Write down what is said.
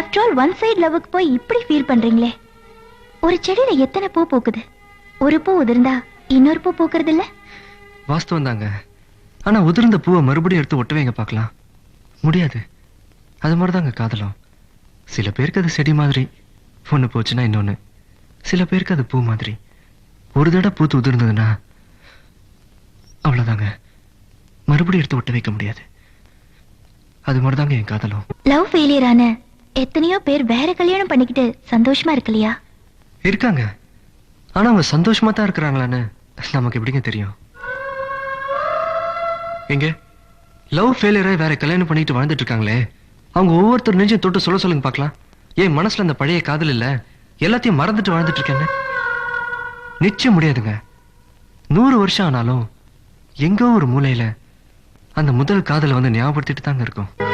After all one side லவ்வுக்கு போய் இப்படி ஃபீல் பண்றீங்களே? ஒரு செடியில எத்தனை பூ பூக்குது? ஒரு பூ உதிர்ந்தா இன்னொரு பூ பூக்குறது இல்ல வாஸ்தவம் தாங்க. ஆனா உதிர்ந்த பூவை மறுபடியும் எடுத்து ஒட்ட வைங்க பார்க்கலாம்? முடியாது. அது மாதிரி தாங்க காதலும். சில பேருக்கு அது செடி மாதிரி. ஒன்று போச்சுன்னா இன்னொன்று சில பேருக்கு அது பூ மாதிரி. ஒரு தடவை பூத்து உதிர்ந்ததுன்னா அவ்வளோதாங்க மறுபடியும் எடுத்து ஒட்ட வைக்க முடியாது. அது மாதிரி தாங்க என் காதலும். லவ் ஃபெயிலியர் ஆன எத்தனையோ பேர் வேற கல்யாணம் பண்ணிக்கிட்டு சந்தோஷமா இருக்கலையா? இருக்காங்க. ஆனா அவங்க சந்தோஷமா தான் இருக்கிறாங்களான்னு நமக்கு எப்படிங்க தெரியும்? எங்க? லவ் ஃபெயிலியரை வேற கல்யாணம் பண்ணிட்டு வாழ்ந்துட்டு இருக்காங்களே. அவங்க ஒவ்வொருத்தர் நெஞ்சையும் தொட்டு சொல்ல சொல்லுங்க பார்க்கலாம். ஏன் மனசுல அந்த பழைய காதல் இல்ல? எல்லாத்தையும் மறந்துட்டு வாழ்ந்துட்டு இருக்கேன்னு? நிச்சயம் முடியாதுங்க. நூறு வருஷம் ஆனாலும் எங்கோ ஒரு மூலையில அந்த முதல் காதலை வந்து ஞாபகப்படுத்திட்டு தாங்க இருக்கும்.